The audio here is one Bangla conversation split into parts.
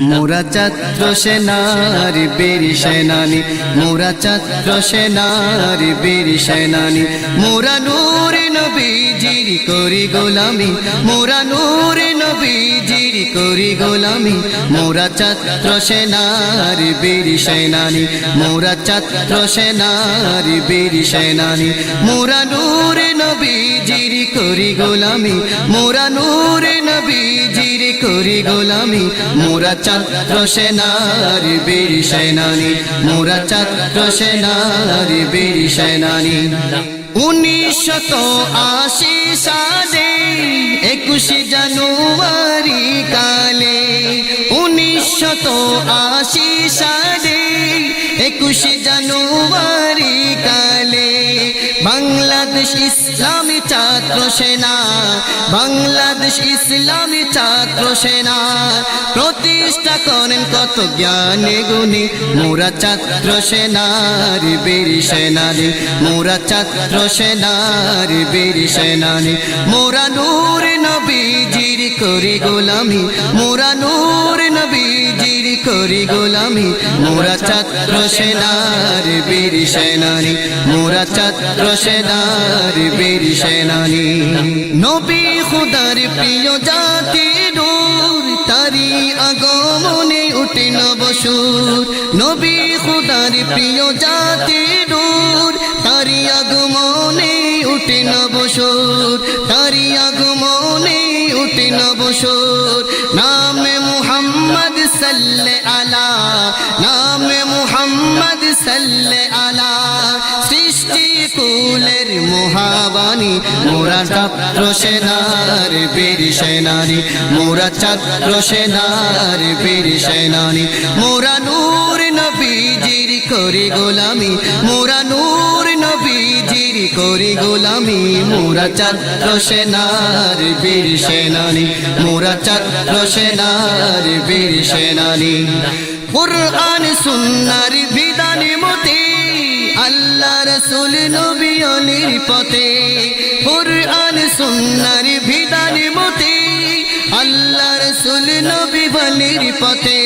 মোরা ছাত্র সেনার বীর সেনানি মোরা ছাত্র সেনার বীর সেনানি। মোরা নূর নবীজির করি গোলামি মোরা নূর নবীজির করি গোলামি। মোরা ছাত্র সেনার বীর সেনানি মোরা ছাত্র সেনার বীর সেনানি। মোরা নূর করি গোলামি। মোরা নূর নবীজির করি গোলামি। মোরা ছাত্র সেনার বীর সেনানি। মোরা ছাত্র সেনার বীর সেনানি। উনিশশত আশি সালে, একুশে জানুয়ারি কালে উনিশ উনিশশত আশি সালে, একুশে জানুয়ারি কালে বাংলাদেশ ইসলামী ছাত্র সেনা, বাংলাদেশ ইসলামী ছাত্র সেনা, প্রতিষ্ঠা করেন কত জ্ঞানে গুণী, মোরা ছাত্র সেনার বীর সেনানি, মোরা ছাত্র সেনার বীর সেনানি, মোরা নূর নবীজির করি গোলামি, মোরা নূর মোরা ছাত্র সেনার বীর সেনানি, মোরা ছাত্র সেনার বীর সেনানি। নবী খুদার প্রিয় জাতি নূর তারি আগমনে উঠে নবসুর নবী খুদার প্রিয় জাতি নূর তারি আগমনে উঠে নবসুর তারি আগমনে উঠে নবসুর নামে সাল্লে আলা সৃষ্টি কুলের মহাবাণী মোরা ছাত্র সেনার বীর সেনানি। মোরা ছাত্র সেনার বীর সেনানি। মোরা নূর নবীজির করি গোলামি। মোরা নূর নবীজির করি গোলামি। মোরা ছাত্র সেনার বীর সেনানি। মোরা ছাত্র সেনার বীর সেনানি। কুরআন সুন্নার আল্লাহ রসুল নবী অলির পথে। কুরআন, সুন্নার বিধান মতে আল্লাহ রসুল নবী বলির পথে।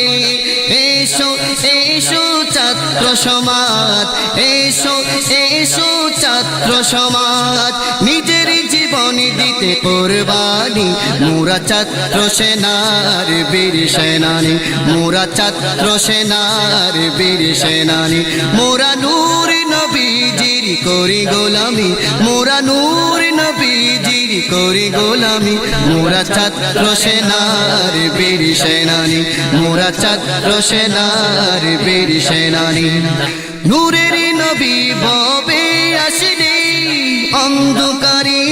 এসো এসো ছাত্র সমাজ এসো এসো ছাত্র সমাজ নিজের জীবন দিতে কোরবানি। মোরা ছাত্র সেনার বীর সেনানি। মোরা ছাত্র সেনার বীর সেনানি। মোরা নূর নবীজির করি গোলামি। মোরা নূর করি গোলামি, মোরা ছাত্র সেনার বীর সেনানি। মোরা ছাত্র সেনার বীর সেনানি। নূরের নবী ববে আসিনি, অন্ধকারে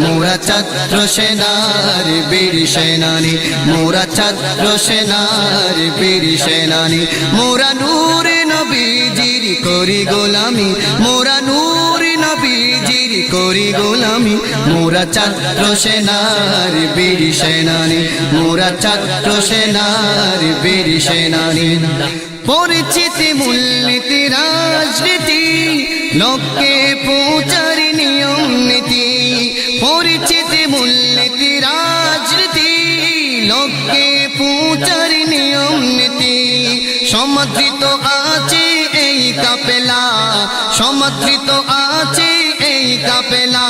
মোরা ছাত্র সেনার বীর সেনানি, মোরা ছাত্র সেনার বীর সেনানি। মোরা নূর নবীজির করি গোলামি, মোরা নূর নবীজির করি গোলামি। মোরা ছাত্র সেনার বীর সেনানি, মোরা ছাত্র সেনার বীর সেনানি। পরিচিতি, মূলনীতি, রাজনীতি, লোককে পৌঁছার নিয়ম নীতি। পরিচিতি মূলনীতি রাজনীতি, লোককে পৌঁছার নিয়ম নীতি। সমাদৃত আছে এই কাপেলা সমাদৃত আছে এই কাপেলা।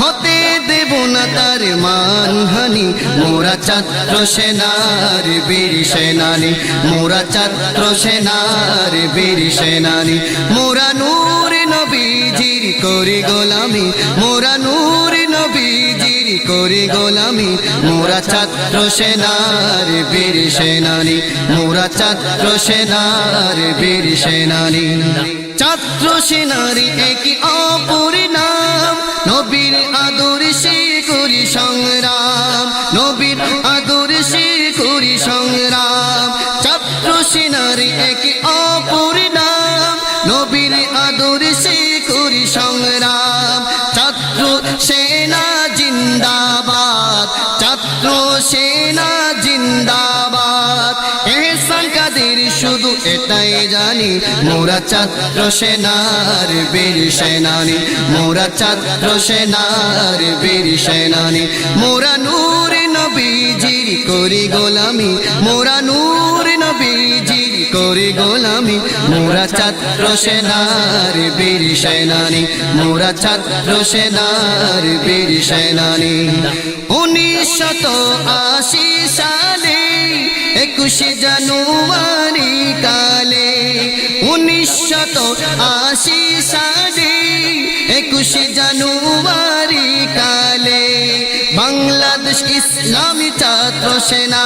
হতে দেব না তার মানহানি, মোরা ছাত্র সেনার বীর সেনানি। মোরা ছাত্র সেনার বীর সেনানি। মোরা নূর মোরা ছাত্র সেনার বীর সেনানি, মোরা ছাত্র সেনার বীর সেনানি। ছাত্র সেনারি একই অপর নাম নবীর আদর্শে করি সংগ্রাম, নবীর আদর্শে করি সংগ্রাম। ছাত্র সেনারি একই অপর সেনা জিন্দাবাদ। এহসান কাদের শুধু এটাই জানি, মোরা ছাত্র সেনার বীর সেনানি, মোরা ছাত্র সেনার বীর সেনানি। মোরা নূর নবীজির করি গোলামি, মোরা নূর মোরা ছাত্র সেনার বীর সেনানি মোরা ছাত্র সেনার বীর সেনানি। উনিশশত আশি সালে, একুশে জানুয়ারি কালে উনিশশত আশি সালে, একুশে জানুয়ারি বাংলাদেশ ইসলামী ছাত্র সেনা,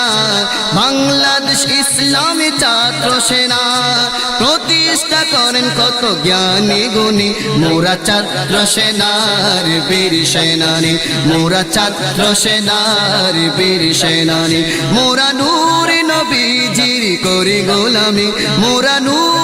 বাংলাদেশ ইসলামী ছাত্র সেনা, প্রতিষ্ঠা করেন কত জ্ঞানী গুণী মোরা ছাত্র সেনার বীর সেনানী, মোরা ছাত্র সেনার বীর সেনানী, মোরা নূর নবীজির করি গোলামি, মোরা নূর